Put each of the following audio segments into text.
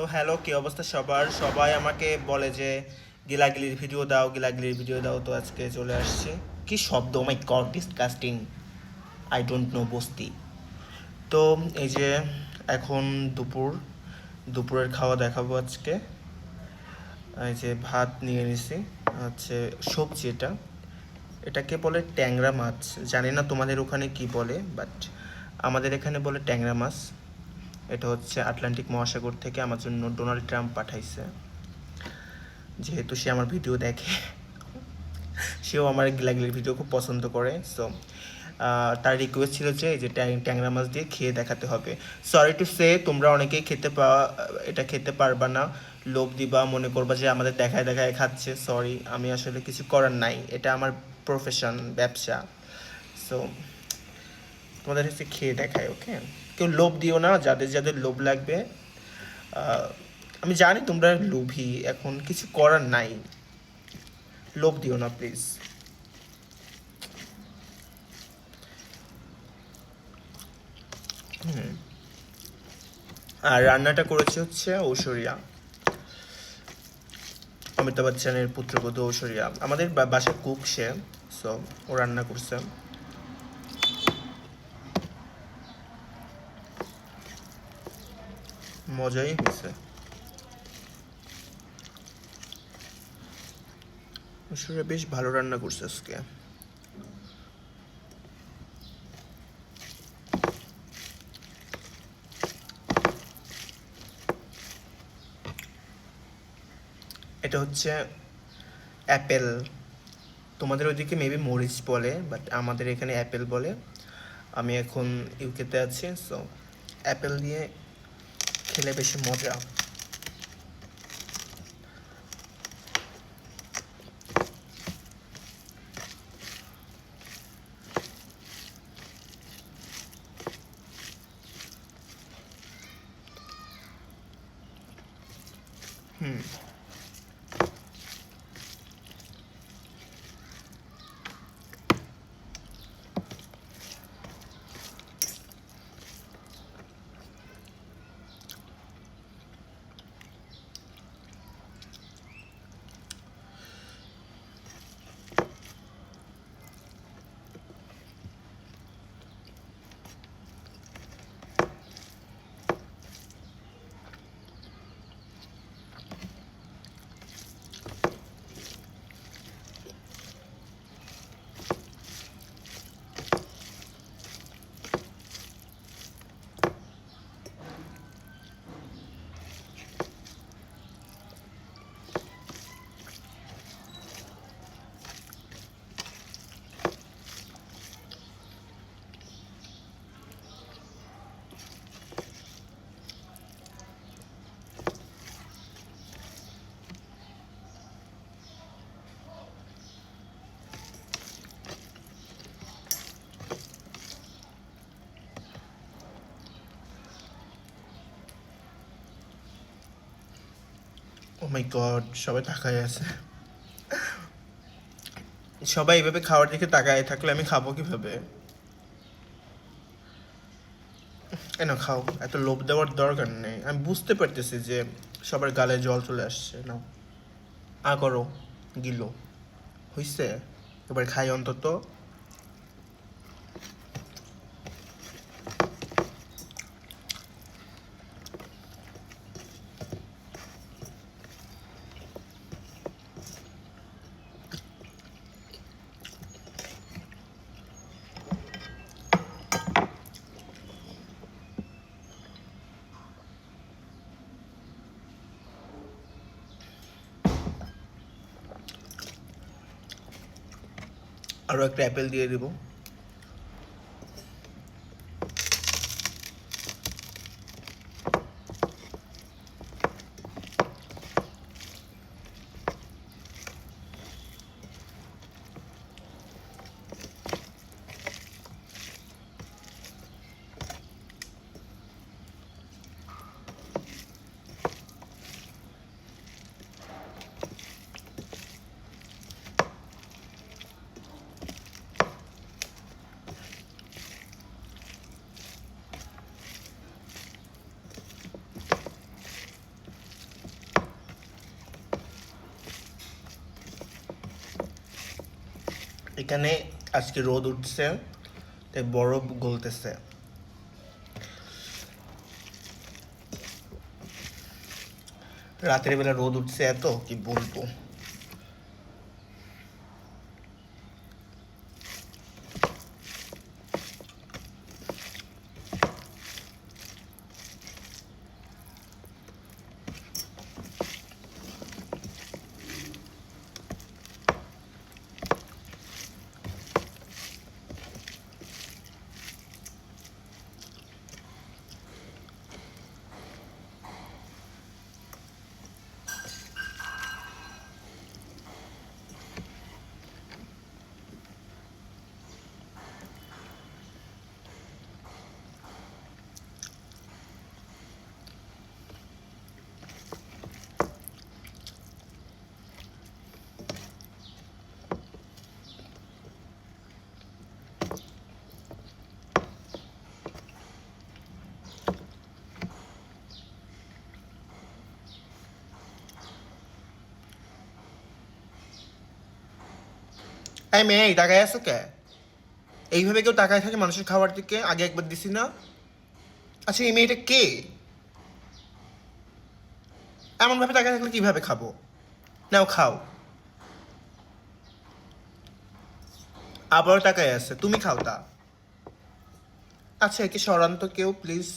তো হ্যালো, কি অবস্থা সবার? সবাই আমাকে বলে যে, গিলাগিলির ভিডিও দাও, গিলাগিলির ভিডিও দাও, তো আজকে চলে আসছে। কি শব্দ? My god disgusting I don't know বস্তি। তো এই যে, এখন দুপুর, দুপুরের খাওয়া দেখাবো আজকে। এই যে ভাত নিয়ে নিছি, হচ্ছে সবজি এটা। এটাকে বলে ট্যাংরা মাছ। জানি না তোমাদের ওখানে কি বলে বাট আমাদের এখানে বলে ট্যাংরা মাছ। এটা হচ্ছে আটলান্টিক মহাসাগর থেকে আমার জন্য ডোনাল্ড ট্রাম্প পাঠাইছে। যেহেতু সে আমার ভিডিও দেখে। সেও আমার গিলাগিলির ভিডিও খুব পছন্দ করে সো তার রিকোয়েস্ট ছিল যে এই যে ট্যাং- ট্যাংরা মাছ দিয়ে খেয়ে দেখাতে হবে। সরি টু সে তোমরা অনেকেই খেতে পা, এটা খেতে পারবা না। লোভ দিবা, মনে করবা যে আমাদের দেখায় দেখায় খাচ্ছে। সরি আমি আসলে কিছু করার নাই। এটা আমার প্রফেশন ব্যবসা। সো তোমাদের হচ্ছে খেয়ে দেখায় ওকে কেউ লোভ দিও না, যাদের যাদের লোভ লাগবে। আমি জানি তোমরা লোভী, এখন কিছু করার নাই। লোভ দিও না প্লিজ আর রান্নাটা করেছে হচ্ছে ঐশ্বরিয়া অমিতাভ বচ্চনের পুত্রবধূ ঐশ্বরিয়া আমাদের বা- বাসার কুক সে সো ও রান্না করছে। মজাই হয়েছে ঐশ্বরিয়া বেশ ভালো রান্না করছে আজকে। এটা হচ্ছে অ্যাপেল। তোমাদের ওইদিকে মেবি মরিচ বলে বাট আমাদের এখানে অ্যাপেল বলে। আমি এখন ইউকেতে আছি সো অ্যাপেল দিয়ে খেলে বেশি মজা হুম মাই গড সবাই তাকায় আছে। সবাই এভাবে খাওয়ার দিকে তাকায় থাকলে আমি খাব কীভাবে? এ না খাও। এত লোভ দেওয়ার দরকার নেই। আমি বুঝতে পারতেছি যে সবার গালে জল চলে আসছে। না আ করো গিলো। হইছে? এবার খাই অন্তত। আরও একটা অ্যাপেল দিয়ে দিব। এখানে আজকে রোদ উঠছে তাই বরফ গলতেছে। রাতের বেলা রোদ উঠছে এত কি বলব? এই মেয়ে এই টাকায় আছো কে? এইভাবে কেউ টাকায় থাকে মানুষের খাবার দিকে আগে একবার দিছি না। আচ্ছা এই মেয়েটা কে? এমন ভাবে টাকা থাকলে কীভাবে খাব? নাও, খাও। আবারও টাকায় আছে। তুমি খাও তা। আচ্ছা একে সরান্ত কেউ, প্লিজ।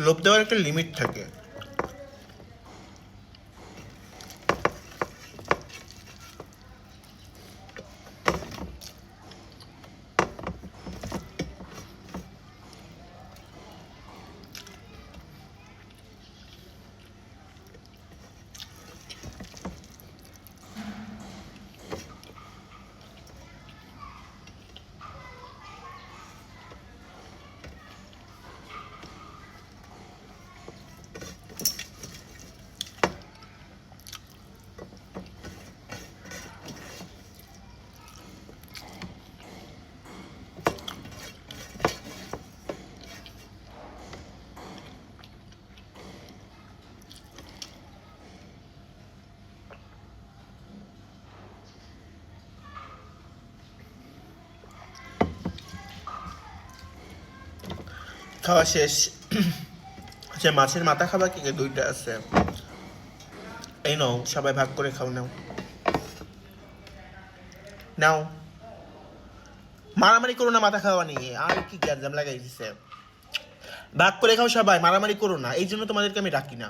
লোভ দেওয়ার একটা লিমিট থাকে। খাওয়া শেষ। যে মাছের মাথা খাবার কি? দুইটা আছে। এই নাও, সবাই ভাগ করে খাও, নাও। নাও। মারামারি করো না মাথা খাওয়া নিয়ে, আর কি গ্যাজাম লাগাই দিছে। ভাগ করে খাও সবাই, মারামারি করো না, এই জন্য তোমাদেরকে আমি ডাকি না।